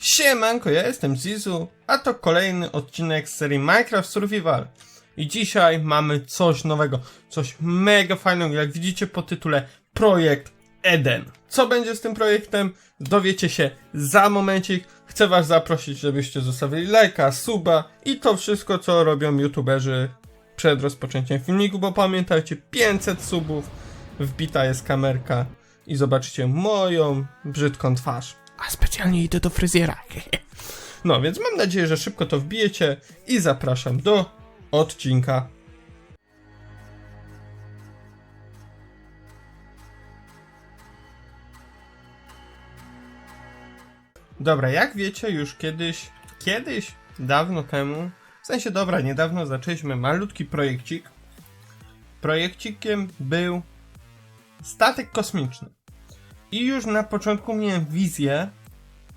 Siemanko, ja jestem Zizu, a to kolejny odcinek z serii Minecraft Survival. I dzisiaj mamy coś nowego, coś mega fajnego, jak widzicie po tytule Projekt Eden. Co będzie z tym projektem? Dowiecie się za momencik. Chcę was zaprosić, żebyście zostawili lajka, suba i to wszystko, co robią youtuberzy przed rozpoczęciem filmiku, bo pamiętajcie, 500 subów, wbita jest kamerka i zobaczycie moją brzydką twarz. A specjalnie idę do fryzjera. No więc mam nadzieję, że szybko to wbijecie i zapraszam do odcinka. Dobra, jak wiecie, już kiedyś, kiedyś, dawno temu, w sensie dobra, niedawno zaczęliśmy malutki projekcik. Projekcikiem był statek kosmiczny. I już na początku miałem wizję,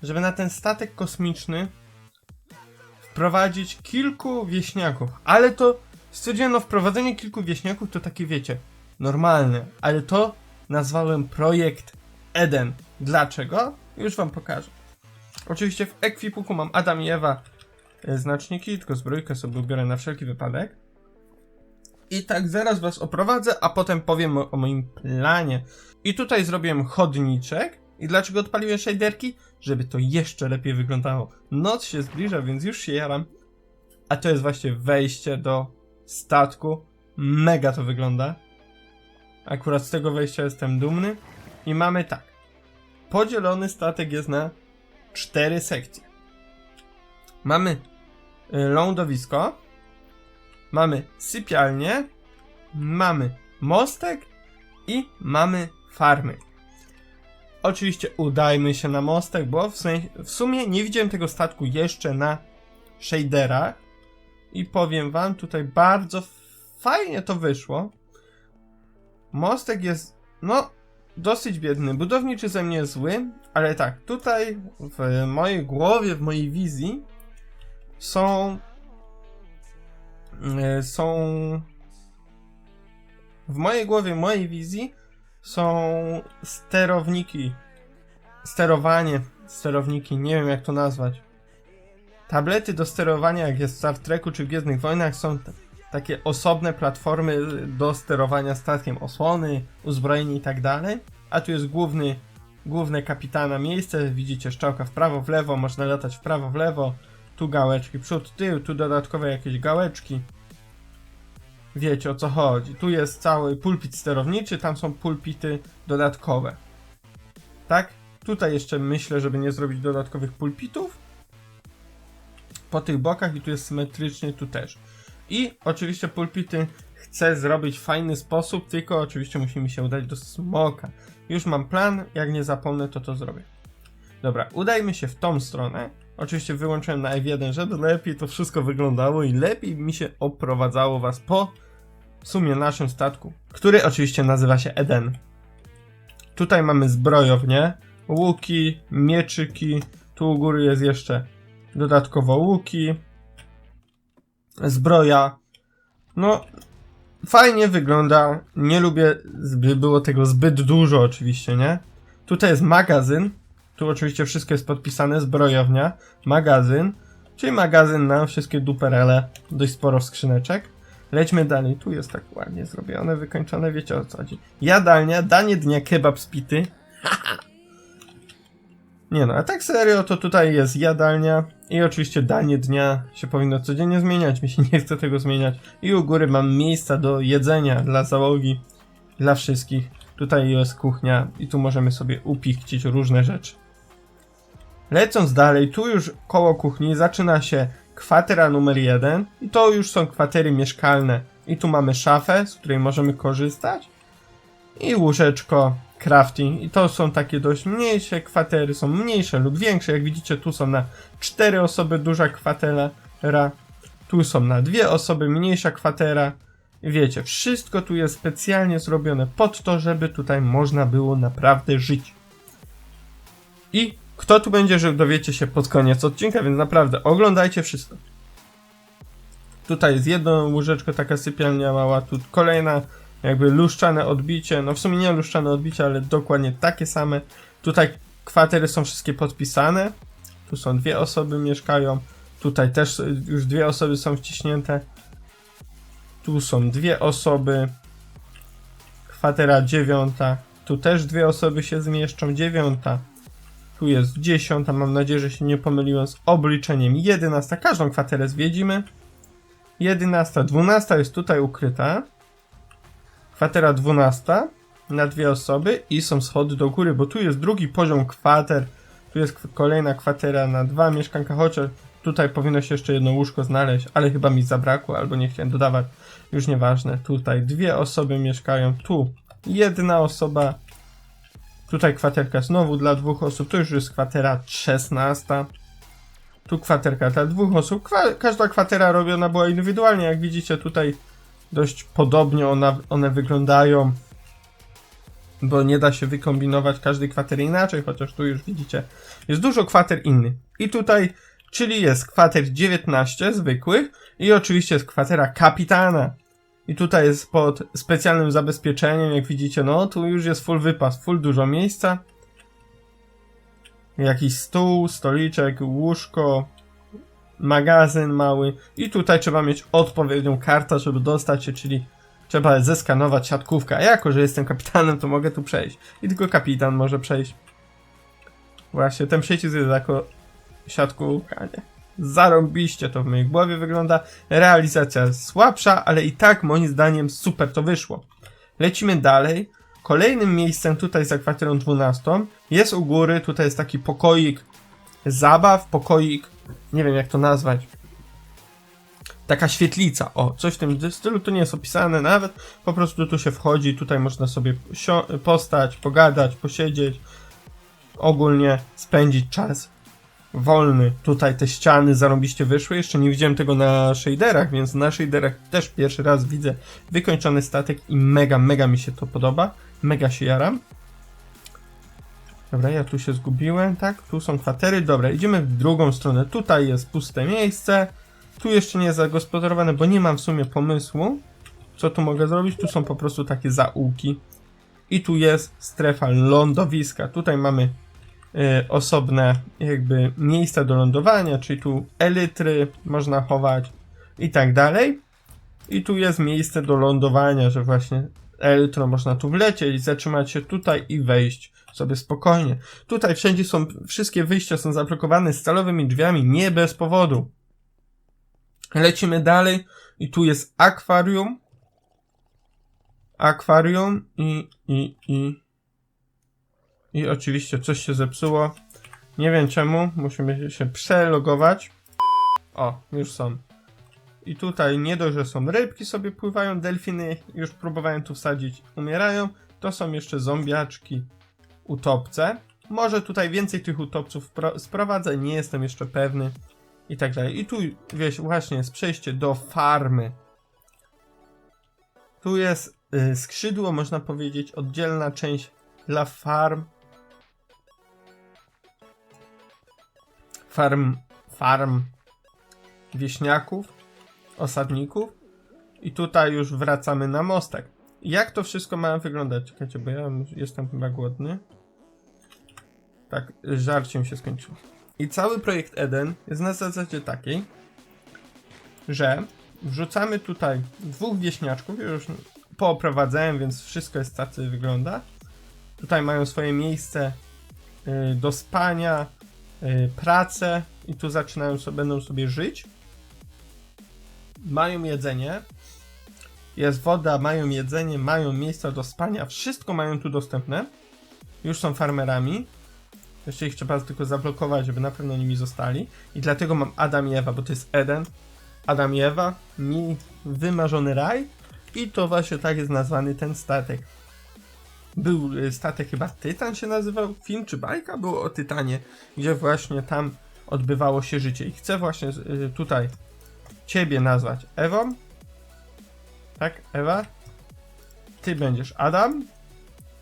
żeby na ten statek kosmiczny wprowadzić kilku wieśniaków. Ale to stwierdziłem, no wprowadzenie kilku wieśniaków to takie wiecie, normalne. Ale to nazwałem projekt Eden. Dlaczego? Już wam pokażę. Oczywiście w ekwipuku mam Adam i Ewa e, znaczniki, tylko zbrojkę sobie ubiorę na wszelki wypadek. I tak zaraz was oprowadzę, a potem powiem o, o moim planie. I tutaj zrobiłem chodniczek. I dlaczego odpaliłem shaderki? Żeby to jeszcze lepiej wyglądało. Noc się zbliża, więc już się jaram. A to jest właśnie wejście do statku. Mega to wygląda. Akurat z tego wejścia jestem dumny. I mamy tak. Podzielony statek jest na cztery sekcje. Mamy y, lądowisko, mamy sypialnię, mamy mostek i mamy farmy. Oczywiście udajmy się na mostek, bo w, sensie, w sumie nie widziałem tego statku jeszcze na shaderach i powiem wam, tutaj bardzo fajnie to wyszło. Mostek jest, no, dosyć biedny. Budowniczy ze mnie zły, ale tak, tutaj w mojej głowie, w mojej wizji są są w mojej głowie, mojej wizji są sterowniki. Sterowanie, sterowniki, nie wiem jak to nazwać. Tablety do sterowania jak jest w Star Treku czy w Gwiezdnych Wojnach są takie osobne platformy do sterowania statkiem osłony, uzbrojeni i tak dalej. A tu jest główny główne kapitana miejsce, widzicie szczałka w prawo, w lewo, można latać w prawo, w lewo, tu gałeczki, przód, tył, tu dodatkowe jakieś gałeczki. Wiecie o co chodzi. Tu jest cały pulpit sterowniczy, tam są pulpity dodatkowe. Tak? Tutaj jeszcze myślę, żeby nie zrobić dodatkowych pulpitów. Po tych bokach i tu jest symetrycznie, tu też. I oczywiście pulpity chcę zrobić w fajny sposób, tylko oczywiście musi mi się udać do smoka. Już mam plan, jak nie zapomnę, to to zrobię. Dobra, udajmy się w tą stronę. Oczywiście wyłączyłem na F1, żeby lepiej to wszystko wyglądało i lepiej mi się oprowadzało was po w sumie naszym statku, który oczywiście nazywa się Eden. Tutaj mamy zbrojownię, łuki, mieczyki, tu u góry jest jeszcze dodatkowo łuki, zbroja. No, fajnie wygląda. Nie lubię, by było tego zbyt dużo, oczywiście, nie? Tutaj jest magazyn. Tu oczywiście wszystko jest podpisane, zbrojownia, magazyn, czyli magazyn na wszystkie duperele, dość sporo skrzyneczek. Lećmy dalej, tu jest tak ładnie zrobione, wykończone, wiecie o co chodzi. Jadalnia, danie dnia kebab spity. Nie no, a tak serio, to tutaj jest jadalnia i oczywiście danie dnia się powinno codziennie zmieniać, mi się nie chce tego zmieniać. I u góry mam miejsca do jedzenia dla załogi, dla wszystkich. Tutaj jest kuchnia i tu możemy sobie upichcić różne rzeczy. Lecąc dalej, tu już koło kuchni zaczyna się kwatera numer jeden i to już są kwatery mieszkalne. I tu mamy szafę, z której możemy korzystać. I łóżeczko, crafting. I to są takie dość mniejsze kwatery, są mniejsze lub większe, jak widzicie tu są na 4 osoby duża kwatera, tu są na dwie osoby mniejsza kwatera. I wiecie, wszystko tu jest specjalnie zrobione pod to, żeby tutaj można było naprawdę żyć. I kto tu będzie żył, dowiecie się pod koniec odcinka, więc naprawdę oglądajcie wszystko. Tutaj jest jedno łóżeczko, taka sypialnia mała, tu kolejna jakby luszczane odbicie, no w sumie nie luszczane odbicie, ale dokładnie takie same. Tutaj kwatery są wszystkie podpisane. Tu są dwie osoby mieszkają. Tutaj też już dwie osoby są wciśnięte. Tu są dwie osoby. Kwatera dziewiąta. Tu też dwie osoby się zmieszczą. Dziewiąta. Tu jest dziesiąta. Mam nadzieję, że się nie pomyliłem z obliczeniem. Jedenasta. Każdą kwaterę zwiedzimy. Jedenasta. Dwunasta jest tutaj ukryta. Kwatera dwunasta. Na dwie osoby. I są schody do góry, bo tu jest drugi poziom kwater. Tu jest kolejna kwatera na dwa mieszkanka, chociaż tutaj powinno się jeszcze jedno łóżko znaleźć, ale chyba mi zabrakło, albo nie chciałem dodawać. Już nieważne. Tutaj dwie osoby mieszkają. Tu jedna osoba. Tutaj kwaterka znowu dla dwóch osób. To już jest kwatera 16. Tu kwaterka dla dwóch osób. Kwa każda kwatera robiona była indywidualnie. Jak widzicie tutaj dość podobnie ona, one wyglądają. Bo nie da się wykombinować każdej kwatery inaczej, chociaż tu już widzicie, jest dużo kwater innych. I tutaj, czyli jest kwater 19 zwykłych i oczywiście jest kwatera kapitana. I tutaj jest pod specjalnym zabezpieczeniem, jak widzicie, no tu już jest full wypas, full dużo miejsca. Jakiś stół, stoliczek, łóżko, magazyn mały i tutaj trzeba mieć odpowiednią kartę, żeby dostać się, czyli trzeba zeskanować siatkówkę. A jako, że jestem kapitanem, to mogę tu przejść. I tylko kapitan może przejść. Właśnie, ten przycisk jest jako siatkówka, nie? Zarąbiście to w mojej głowie wygląda. Realizacja słabsza, ale i tak moim zdaniem super to wyszło. Lecimy dalej. Kolejnym miejscem tutaj za kwaterą 12 jest u góry, tutaj jest taki pokoik zabaw, pokoik, nie wiem jak to nazwać. Taka świetlica, o, coś w tym stylu, to nie jest opisane nawet, po prostu tu się wchodzi, tutaj można sobie postać, pogadać, posiedzieć, ogólnie spędzić czas wolny. Tutaj te ściany zarąbiście wyszły. Jeszcze nie widziałem tego na shaderach, więc na shaderach też pierwszy raz widzę wykończony statek i mega, mega mi się to podoba. Mega się jaram. Dobra, ja tu się zgubiłem, tak? Tu są kwatery. Dobra, idziemy w drugą stronę. Tutaj jest puste miejsce. Tu jeszcze nie jest zagospodarowane, bo nie mam w sumie pomysłu, co tu mogę zrobić. Tu są po prostu takie zaułki. I tu jest strefa lądowiska. Tutaj mamy osobne jakby miejsca do lądowania, czyli tu elitry można chować i tak dalej. I tu jest miejsce do lądowania, że właśnie elitro można tu wlecieć, zatrzymać się tutaj i wejść sobie spokojnie. Tutaj wszędzie są, wszystkie wyjścia są zablokowane stalowymi drzwiami, nie bez powodu. Lecimy dalej i tu jest akwarium. Akwarium i, i, i, i oczywiście coś się zepsuło. Nie wiem czemu, musimy się przelogować. O, już są. I tutaj nie dość, że są rybki sobie pływają, delfiny już próbowałem tu wsadzić, umierają. To są jeszcze zombiaczki, utopce. Może tutaj więcej tych utopców pro- sprowadzę, nie jestem jeszcze pewny. I tak dalej. I tu, wiesz, właśnie jest przejście do farmy. Tu jest y, skrzydło, można powiedzieć, oddzielna część dla farm. Farm, farm wieśniaków, osadników. I tutaj już wracamy na mostek. Jak to wszystko ma wyglądać? Czekajcie, bo ja jestem chyba głodny. Tak, żarcie mi się skończyło. I cały projekt Eden jest na zasadzie takiej, że wrzucamy tutaj dwóch wieśniaczków, już pooprowadzałem, więc wszystko jest tacy wygląda. Tutaj mają swoje miejsce y, do spania, pracę i tu zaczynają sobie, będą sobie żyć. Mają jedzenie, jest woda, mają jedzenie, mają miejsca do spania, wszystko mają tu dostępne. Już są farmerami. Jeszcze ich trzeba tylko zablokować, żeby na pewno nimi zostali. I dlatego mam Adam i Ewa, bo to jest Eden. Adam i Ewa, mi wymarzony raj. I to właśnie tak jest nazwany ten statek. Był y, statek chyba Tytan się nazywał, film czy bajka było o Tytanie, gdzie właśnie tam odbywało się życie. I chcę właśnie y, tutaj ciebie nazwać Ewą. Tak, Ewa? Ty będziesz Adam.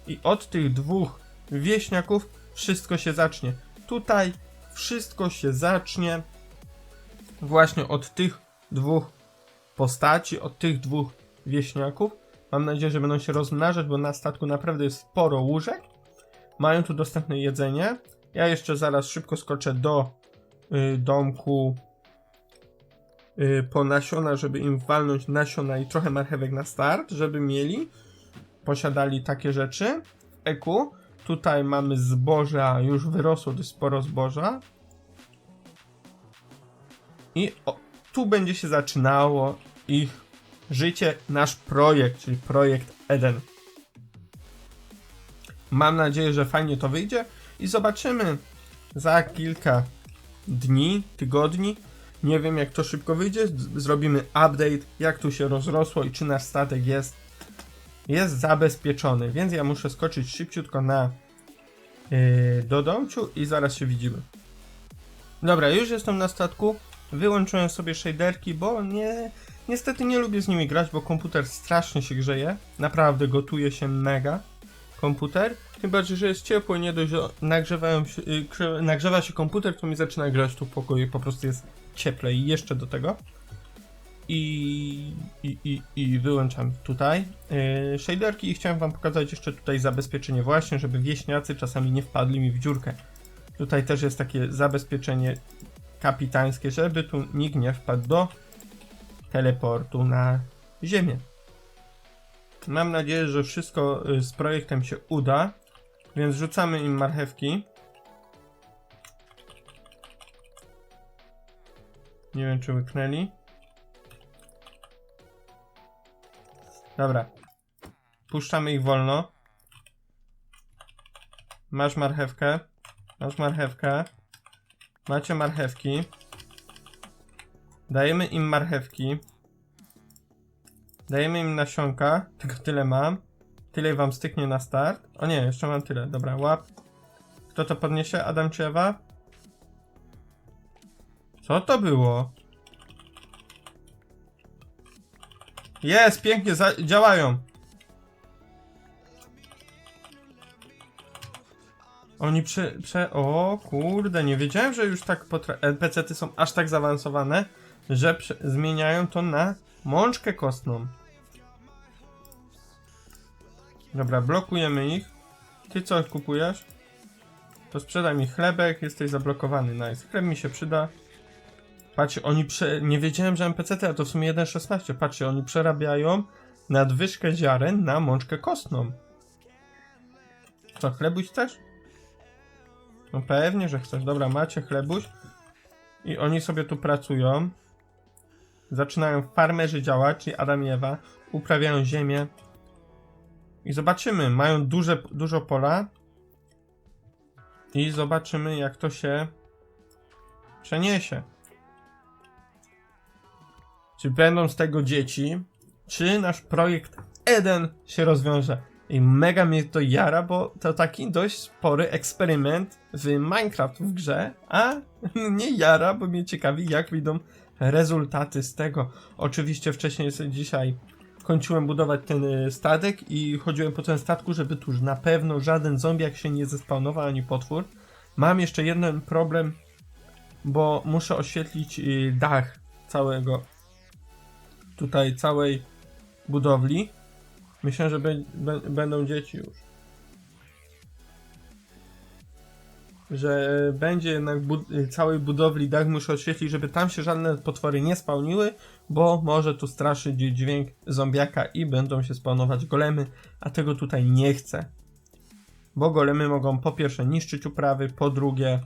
I od tych dwóch wieśniaków wszystko się zacznie. Tutaj wszystko się zacznie właśnie od tych dwóch postaci, od tych dwóch wieśniaków. Mam nadzieję, że będą się rozmnażać, bo na statku naprawdę jest sporo łóżek. Mają tu dostępne jedzenie. Ja jeszcze zaraz szybko skoczę do y, domku y, po nasiona, żeby im walnąć nasiona i trochę marchewek na start, żeby mieli, posiadali takie rzeczy. Eku, tutaj mamy zboża, już wyrosło dość sporo zboża. I o, tu będzie się zaczynało ich życie, nasz projekt, czyli projekt Eden. Mam nadzieję, że fajnie to wyjdzie i zobaczymy za kilka dni, tygodni. Nie wiem, jak to szybko wyjdzie. Zrobimy update, jak tu się rozrosło i czy nasz statek jest, jest zabezpieczony. Więc ja muszę skoczyć szybciutko na yy, i zaraz się widzimy. Dobra, już jestem na statku. Wyłączyłem sobie shaderki, bo nie, niestety nie lubię z nimi grać, bo komputer strasznie się grzeje. Naprawdę gotuje się mega komputer. Tym bardziej, że jest ciepło i nie dość, że się, y, nagrzewa się komputer, to mi zaczyna grać tu w pokoju, po prostu jest cieplej jeszcze do tego. I, i, i, i wyłączam tutaj yy, shaderki i chciałem wam pokazać jeszcze tutaj zabezpieczenie właśnie, żeby wieśniacy czasami nie wpadli mi w dziurkę. Tutaj też jest takie zabezpieczenie kapitańskie, żeby tu nikt nie wpadł do teleportu na ziemię. Mam nadzieję, że wszystko y, z projektem się uda, więc rzucamy im marchewki. Nie wiem, czy łyknęli. Dobra. Puszczamy ich wolno. Masz marchewkę. Masz marchewkę. Macie marchewki. Dajemy im marchewki. Dajemy im nasionka, tylko tyle mam. Tyle wam styknie na start. O nie, jeszcze mam tyle. Dobra, łap. Kto to podniesie? Adam czy Ewa? Co to było? Jest, pięknie, działają. Oni prze, prze... O kurde, nie wiedziałem, że już tak potra... NPC-ty są aż tak zaawansowane, że zmieniają to na mączkę kostną. Dobra, blokujemy ich. Ty co kupujesz? To sprzedaj mi chlebek, jesteś zablokowany, nice. Chleb mi się przyda. Patrzcie, oni prze... Nie wiedziałem, że NPC, a to w sumie 1.16. Patrzcie, oni przerabiają nadwyżkę ziaren na mączkę kostną. Co, chlebuś chcesz? No pewnie, że chcesz. Dobra, macie chlebuś. I oni sobie tu pracują. Zaczynają farmerzy działać, czyli Adam i Ewa. Uprawiają ziemię. I zobaczymy. Mają duże, dużo pola. I zobaczymy, jak to się przeniesie. Czy będą z tego dzieci? Czy nasz projekt Eden się rozwiąże? I mega mnie to jara, bo to taki dość spory eksperyment w Minecraft w grze, a nie jara, bo mnie ciekawi, jak wyjdą rezultaty z tego. Oczywiście wcześniej dzisiaj kończyłem budować ten y, statek i chodziłem po tym statku, żeby tu już na pewno żaden zombiak się nie zespawnował ani potwór. Mam jeszcze jeden problem, bo muszę oświetlić y, dach całego tutaj całej budowli. Myślę, że bę- bę- będą dzieci już. Że będzie jednak bud- y, całej budowli dach muszę oświetlić, żeby tam się żadne potwory nie spełniły, bo może tu straszyć dźwięk zombiaka i będą się spawnować golemy, a tego tutaj nie chcę. Bo golemy mogą po pierwsze niszczyć uprawy, po drugie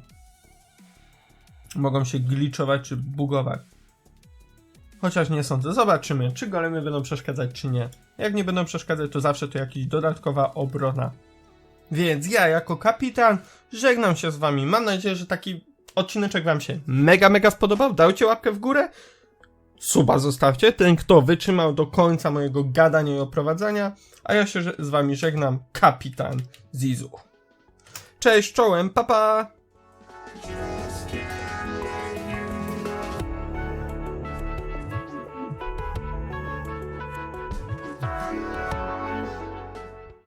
mogą się glitchować czy bugować. Chociaż nie sądzę. Zobaczymy, czy golemy będą przeszkadzać, czy nie. Jak nie będą przeszkadzać, to zawsze to jakaś dodatkowa obrona. Więc ja, jako kapitan, żegnam się z wami. Mam nadzieję, że taki odcineczek wam się mega, mega spodobał. Dajcie łapkę w górę. Suba zostawcie. Ten, kto wytrzymał do końca mojego gadania i oprowadzania. A ja się z wami żegnam, kapitan Zizu. Cześć, czołem, papa! Pa.